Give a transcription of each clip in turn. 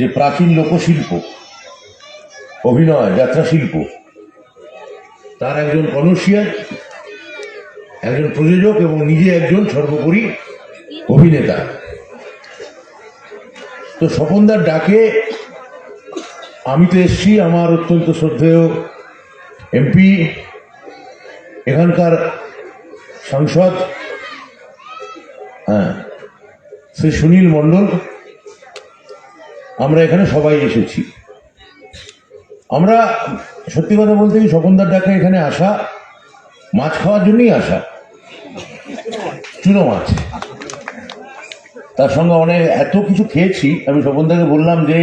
যে প্রাচীন লোকশিল্প, অভিনয় যাত্রা শিল্প তার একজন কনসিয়ার, একজন প্রযোজক এবং নিজে একজন সর্বোপরি অভিনেতা। তো স্বপনদার ডাকে, আমি তো এসছি, আমার অত্যন্ত শ্রদ্ধেয় এমপি, এখানকার সাংসদ হ্যাঁ শ্রী সুনীল মণ্ডল আমরা এখানে সবাই এসেছি। আমরা সত্যি কথা বলতে স্বপনদার ডাকে এখানে আসা, মাছ খাওয়ার জন্যই আসা। চুনো মাছ। তার সঙ্গে অনেক এত কিছু খেয়েছি, আমি স্বপনদাকে বললাম যে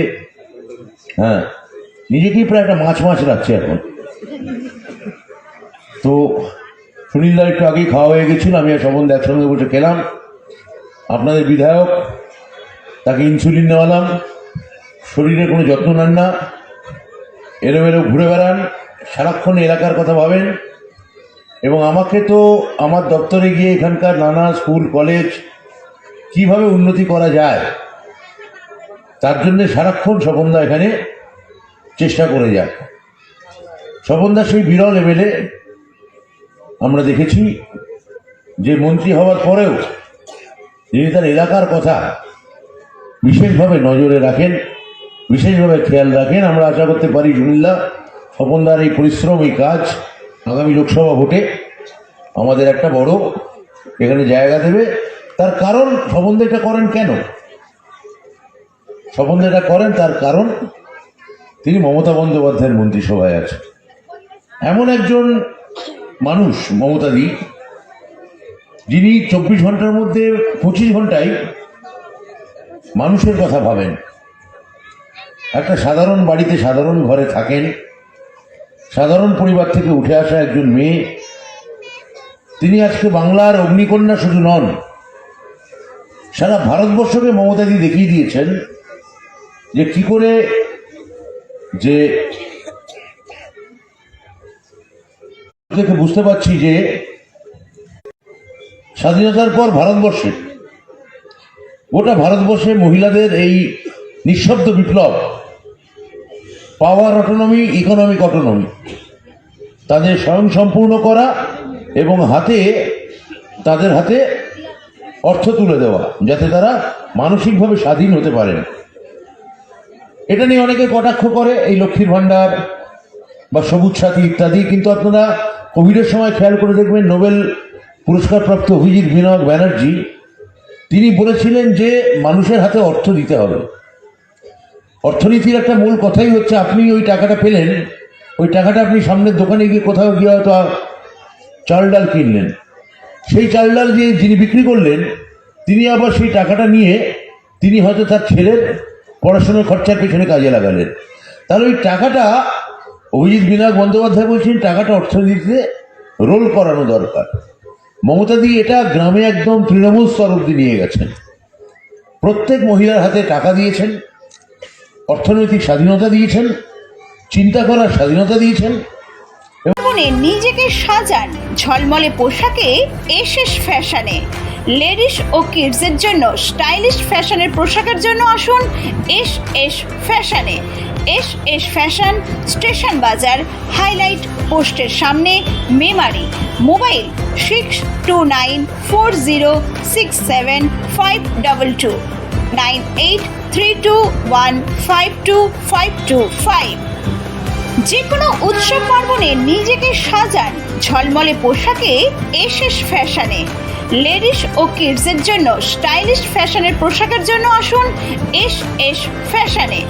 হ্যাঁ নিজেকেই প্রায় একটা মাছ মাছ রাখছে এখন। তো সুনীলদা একটু আগেই খাওয়া হয়ে গেছিল, আমি আর স্বপনদা একসঙ্গে বসে খেলাম। আপনাদের বিধায়ক, তাকে ইনসুলিন নেওয়ালাম শরীরে কোনো যত্ন নেন না। এরম এরম ঘুরে বেড়ান, সারাক্ষণ এলাকার কথা ভাবেন। এবং আমাকে তো আমার দপ্তরে গিয়ে এখানকার নানা স্কুল, কলেজ কীভাবে উন্নতি করা যায়, তার জন্য সারাক্ষণ স্বপনদা এখানে চেষ্টা করে যায় স্বপনদা সেই বিরল এমএলএ আমরা দেখেছি যে মন্ত্রী হওয়ার পরেও যিনি তার এলাকার কথা বিশেষভাবে নজরে রাখেন। বিশেষভাবে খেয়াল রাখেন, আমরা আশা করতে পারি সুনীলদা স্বপনদার এই পরিশ্রম, এই কাজ আগামী লোকসভা ভোটে আমাদের একটা বড় এখানে জায়গা দেবে। তার কারণ স্বপনদা এটা করেন কেন? স্বপনদা এটা করেন তার কারণ, তিনি মমতা বন্দ্যোপাধ্যায়ের মন্ত্রিসভায় আছেন। এমন একজন মানুষ মমতাদি যিনি চব্বিশ ঘণ্টার মধ্যে পঁচিশ ঘন্টায় মানুষের কথা ভাবেন। একটা সাধারণ বাড়িতে সাধারণ ঘরে থাকেন। সাধারণ পরিবার থেকে উঠে আসা একজন মেয়ে। তিনি আজকে বাংলার অগ্নিকন্যা শুধু নন, সারা ভারতবর্ষকে মমতাদি দেখিয়ে দিয়েছেন যে কি করে যে বুঝতে পারছি যে স্বাধীনতার পর ভারতবর্ষে, গোটা ভারতবর্ষে মহিলাদের এই নিঃশব্দ বিপ্লব পাওয়ার অটোনমি, ইকোনমিক অটোনমি। তাদের স্বয়ংসম্পূর্ণ করা এবং হাতে, তাদের হাতে অর্থ তুলে দেওয়া, যাতে তারা মানসিকভাবে স্বাধীন হতে পারেন। এটা নিয়ে অনেকে কটাক্ষ করে, এই লক্ষ্মীর ভাণ্ডার বা সবুজ সাথী ইত্যাদি, কিন্তু আপনারা কোভিডের সময় খেয়াল করে দেখবেন, নোবেল পুরস্কারপ্রাপ্ত অভিজিৎ বিনায়ক ব্যানার্জি, তিনি বলেছিলেন যে মানুষের হাতে অর্থ দিতে হবে। অর্থনীতির একটা মূল কথাই হচ্ছে, আপনি ওই টাকাটা পেলেন, ওই টাকাটা আপনি সামনের দোকানে গিয়ে কোথাও গিয়ে হয়তো চাল ডাল কিনলেন। সেই চাল ডাল দিয়ে যিনি বিক্রি করলেন, তিনি আবার সেই টাকাটা নিয়ে তিনি হয়তো তার ছেলের পড়াশোনার খরচার পেছনে কাজে লাগালেন। তাহলে ওই টাকাটা, অভিজিৎ বিনায়ক বন্দ্যোপাধ্যায় বলছেন, টাকাটা অর্থনীতিতে রোল করানো দরকার। মমতা দি এটা গ্রামে একদম তৃণমূল স্তর অব্দি নিয়ে গেছেন। প্রত্যেক মহিলার হাতে টাকা দিয়েছেন। অর্থনৈতিক স্বাধীনতা দিয়েছেন, চিন্তা করার স্বাধীনতা দিয়েছেন। নিজেকে সাজান, ঝলমলে পোশাকে এসএস ফ্যাশনে। লেডিস ও কিডসের জন্য স্টাইলিশ ফ্যাশনের পোশাকের জন্য আসুন এস এস ফ্যাশনে। এস এস ফ্যাশন স্টেশন বাজার, হাইলাইট পোস্টের সামনে, Memari. Mobile six two nine four zero six seven five double two. Nine eight three two one, five two five two, five. যে কোনো উৎসব পার্বণে নিজেকে সাজান, ঝলমলে পোশাকে এসএস ফ্যাশনে। লেডিস ও কিডসের জন্য স্টাইলিশ ফ্যাশনের পোশাকের জন্য আসুন এস এস ফ্যাশনে।